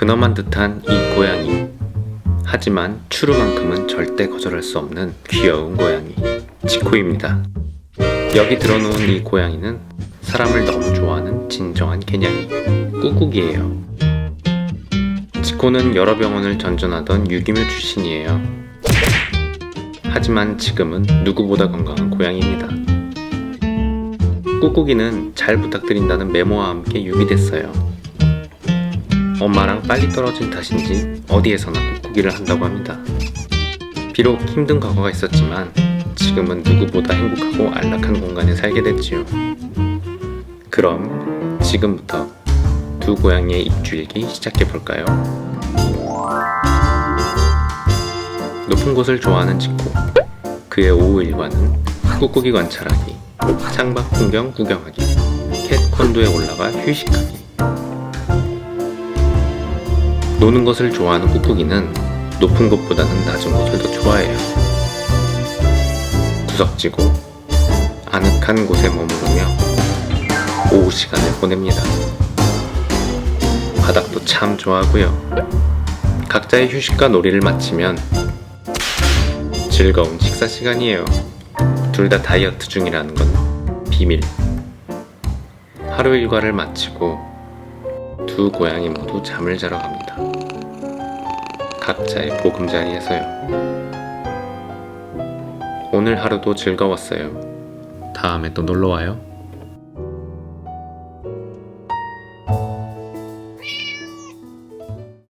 근엄한 듯한 이 고양이. 하지만 추루만큼은 절대 거절할 수 없는 귀여운 고양이. 지코입니다. 여기 들어놓은 이 고양이는 사람을 너무 좋아하는 진정한 개냥이. 꾹꾹이에요. 지코는 여러 병원을 전전하던 유기묘 출신이에요. 하지만 지금은 누구보다 건강한 고양이입니다. 꾹꾹이는 잘 부탁드린다는 메모와 함께 유기됐어요. 엄마랑 빨리 떨어진 탓인지 어디에서나 꾹꾹이를 한다고 합니다. 비록 힘든 과거가 있었지만 지금은 누구보다 행복하고 안락한 공간에 살게 됐지요. 그럼 지금부터 두 고양이의 입주일기 시작해 볼까요? 높은 곳을 좋아하는 직구 그의 오후 일과는 꾹꾹이 관찰하기 창밖 풍경 구경하기 캣 콘도에 올라가 휴식하기 노는 것을 좋아하는 꾹꾹이는 높은 곳보다는 낮은 곳을 더 좋아해요 구석지고 아늑한 곳에 머무르며 오후 시간을 보냅니다 바닥도 참 좋아하고요 각자의 휴식과 놀이를 마치면 즐거운 식사 시간이에요. 둘 다 다이어트 중이라는 건 비밀. 하루 일과를 마치고 두 고양이 모두 잠을 자러 갑니다. 각자의 보금자리에서요. 오늘 하루도 즐거웠어요. 다음에 또 놀러 와요.